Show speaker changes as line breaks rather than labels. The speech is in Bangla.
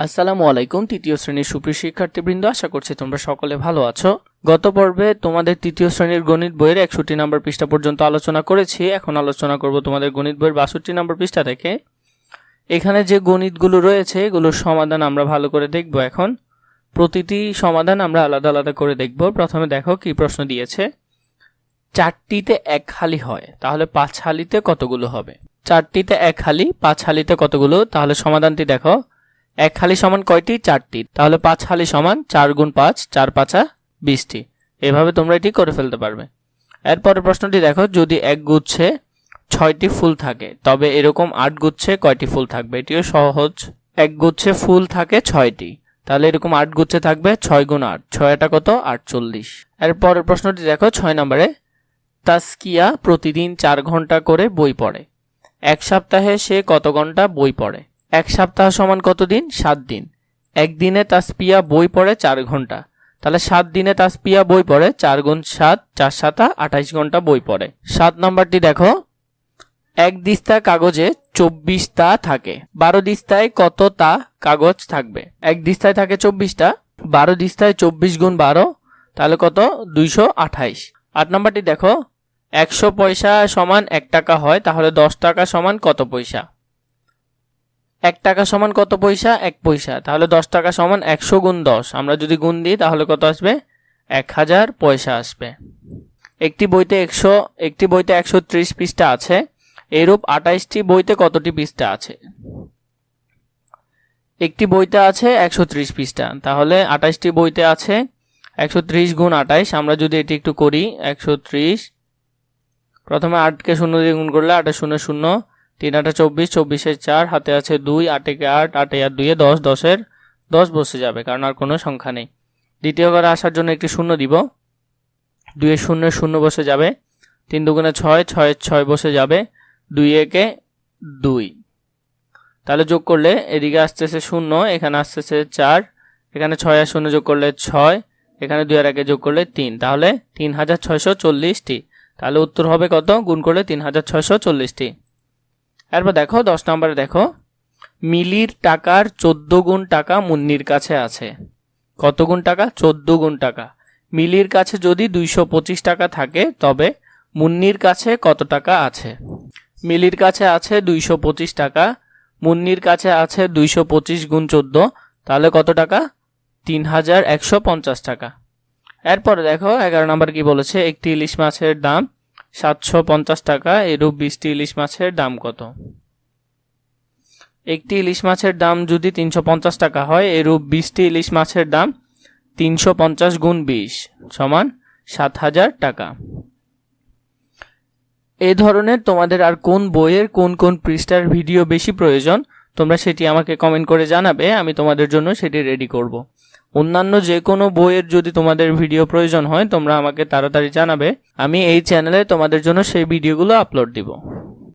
আসসালামু আলাইকুম, তৃতীয় শ্রেণির সুপ্রিয় শিক্ষার্থীবৃন্দ, আশা করছি তোমরা সকলে ভালো আছো। গত পর্বে তোমাদের তৃতীয় শ্রেণির গণিত বইয়ের একষট্টি নম্বর পৃষ্ঠা পর্যন্ত আলোচনা করেছি। এখন আলোচনা করব তোমাদের গণিত বইয়ের বাষট্টি নম্বর পৃষ্ঠা থেকে। এখানে যে গণিতগুলো রয়েছে, এগুলোর সমাধান আমরা ভালো করে দেখব এখন। প্রতিটি সমাধান আমরা আলাদা আলাদা করে দেখব। প্রথমে দেখো কি প্রশ্ন দিয়েছে। চারটিতে এক হালি হয়, তাহলে পাঁচ হালিতে কতগুলো হবে? চারটিতে এক হালি, পাঁচ হালিতে কতগুলো? তাহলে সমাধানটি দেখো। এক হালি সমান কয়টি? চারটি। তাহলে পাঁচ হালি সমান চার গুণ পাঁচ, চার পাঁচা বিশটি। এভাবে তোমরা এটি করে ফেলতে পারবে। এরপরের প্রশ্নটি দেখো, যদি এক গুচ্ছে ছয়টি ফুল থাকে, তবে এরকম আট গুচ্ছে কয়টি ফুল থাকবে? এটিও সহজ। এক গুচ্ছে ফুল থাকে ছয়টি। তাহলে এরকম আট গুচ্ছে থাকবে ছয় গুণ আট। ছয়টা কত? আটচল্লিশ। এরপরের প্রশ্নটি দেখো, ছয় নম্বরে, তাস্কিয়া প্রতিদিন চার ঘণ্টা করে বই পড়ে। এক সপ্তাহে সে কত ঘণ্টা বই পড়ে? এক সপ্তাহ সমান কত দিন সাত দিন। একদিনে তাসপিয়া বই পড়ে চার ঘণ্টা। তাহলে সাত দিনে তাসপিয়া বই পড়ে চার গুণ সাত, চার সাতা, আঠাইশ ঘণ্টা বই পড়ে। সাত নম্বরটি দেখো। এক দিস্তা কাগজে চব্বিশটা থাকে। বারো দিস্তায় কত তা কাগজ থাকবে? এক দিস্তায় থাকে চব্বিশটা। বারো দিস্তায় চব্বিশ গুণ বারো, তাহলে কত? দুইশো আঠাইশ। আট নম্বরটি দেখো। একশো পয়সা সমান এক টাকা হয়, তাহলে দশ টাকা সমান কত পয়সা? এক টাকা সমান কত পয়সা? এক পয়সা। তাহলে দশ টাকা সমান একশো গুণ দশ। আমরা যদি গুণ দিই, তাহলে কত আসবে? এক হাজার পয়সা আসবে। একটি বইতে একশো, একটি বইতে একশো ত্রিশ পৃষ্ঠা আছে। এরূপ আঠাইশটি বইতে কতটি পৃষ্ঠা আছে? একটি বইতে আছে একশো ত্রিশ পৃষ্ঠা। তাহলে আঠাইশটি বইতে আছে একশো ত্রিশ গুণ আঠাইশ। আমরা যদি এটি একটু করি, একশো ত্রিশ। প্রথমে আটকে শূন্য দিয়ে গুণ করলে আটে শূন্য শূন্য। তিন আটে চব্বিশ চব্বিশের চার, হাতে আছে দুই, আটেকে আট, আটে আর দুইয়ে দশ, দশের দশ বসে যাবে, কারণ আর কোনো সংখ্যা নেই। দ্বিতীয় ঘরে আসার জন্য একটি শূন্য দিব। দুইয়ের শূন্যের শূন্য বসে যাবে। তিন দুগুণে ছয় ছয়ের ছয় বসে যাবে। দুই একে দুই। তাহলে যোগ করলে এদিকে আসতেছে শূন্য, এখানে আসতেছে চার, এখানে ছয় আর শূন্য যোগ করলে ছয়, এখানে দুই আর একে যোগ করলে তিন। তাহলে তিন হাজার ছয়শো চল্লিশটি। তাহলে উত্তর হবে কত? গুণ করলে তিন হাজার ছয়শো চল্লিশটি। এরপর দেখো, দশ নম্বরে দেখো, মিলির টাকার চোদ্দ গুণ টাকা মুন্নির কাছে আছে। কত গুণ টাকা? চোদ্দ গুণ টাকা। মিলির কাছে যদি দুইশো পঁচিশ টাকা থাকে, তবে মুন্নির কাছে কত টাকা আছে? মিলির কাছে আছে দুইশো পঁচিশ টাকা, মুন্নির কাছে আছে দুইশো পঁচিশ গুণ চোদ্দ, তাহলে কত টাকা? তিন হাজার একশো পঞ্চাশ টাকা। এরপরে দেখো, এগারো নম্বর কি বলেছে? একটি ইলিশ মাছের দাম সাতশো পঞ্চাশ টাকা, এরূপ বিশটি ইলিশ মাছের দাম কত? একটি ইলিশ মাছের দাম যদি তিনশো পঞ্চাশ টাকা হয়, এরূপ বিশটি ইলিশ মাছের দাম তিনশো পঞ্চাশ গুণ বিশ সমান সাত হাজার টাকা। এ ধরনের তোমাদের আর কোন বইয়ের, কোন কোন পৃষ্ঠার ভিডিও বেশি প্রয়োজন, তোমরা সেটি আমাকে কমেন্ট করে জানাবে, আমি তোমাদের জন্য সেটি রেডি করব। অন্যান্য যে কোনো বইয়ের যদি তোমাদের ভিডিও প্রয়োজন হয়, তোমরা আমাকে তাড়াতাড়ি জানাবে। আমি এই চ্যানেলে তোমাদের জন্য সেই ভিডিওগুলো আপলোড দিব।